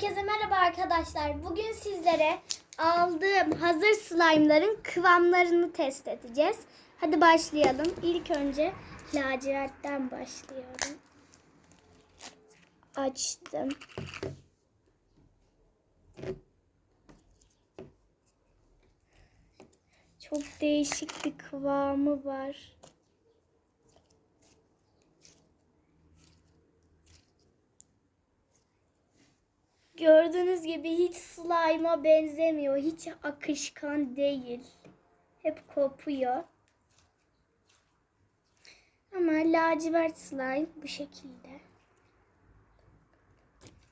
Herkese merhaba arkadaşlar. Bugün sizlere aldığım hazır slime'ların kıvamlarını test edeceğiz. Hadi başlayalım. İlk önce lacivertten başlıyorum. Açtım. Çok değişik bir kıvamı var. Gördüğünüz gibi hiç slime'a benzemiyor. Hiç akışkan değil. Hep kopuyor. Ama lacivert slime bu şekilde.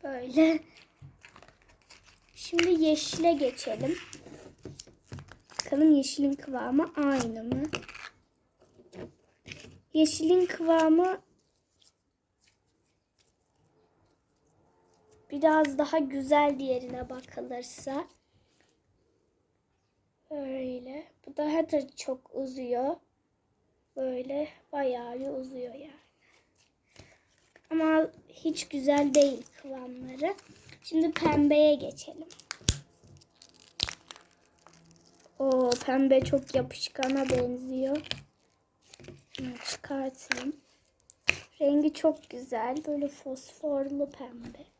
Böyle. Şimdi yeşile geçelim. Bakalım yeşilin kıvamı aynı mı? Yeşilin kıvamı biraz daha güzel diğerine bakılırsa. Böyle. Bu daha da çok uzuyor. Böyle bayağı bir uzuyor yani. Ama hiç güzel değil kıvamları. Şimdi pembeye geçelim. O pembe çok yapışkana benziyor. Şunu çıkartayım. Rengi çok güzel. Böyle fosforlu pembe.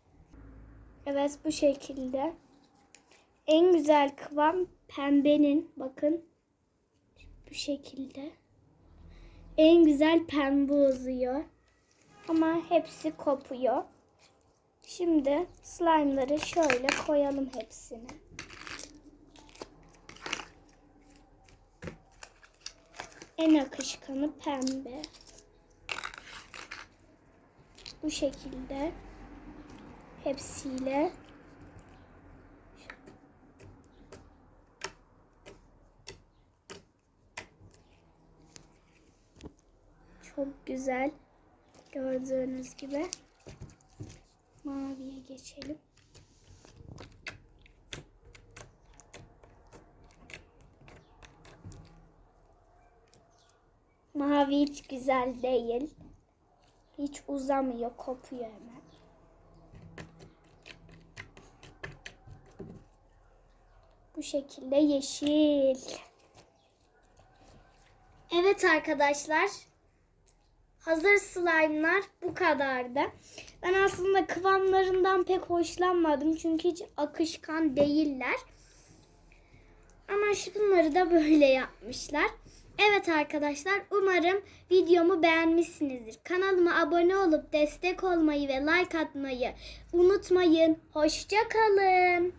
Evet bu şekilde. En güzel kıvam pembenin. Bakın. Bu şekilde. En güzel pembe uzuyor. Ama hepsi kopuyor. Şimdi slime'ları şöyle koyalım hepsini. En akışkanı pembe. Bu şekilde hepsiyle çok güzel gördüğünüz gibi maviye geçelim. Mavi hiç güzel değil. Hiç uzamıyor, kopuyor hemen. Şekilde yeşil. Evet arkadaşlar. Hazır slime'lar bu kadardı. Ben aslında kıvamlarından pek hoşlanmadım. Çünkü hiç akışkan değiller. Ama bunları da böyle yapmışlar. Evet arkadaşlar umarım videomu beğenmişsinizdir. Kanalıma abone olup destek olmayı ve like atmayı unutmayın. Hoşçakalın.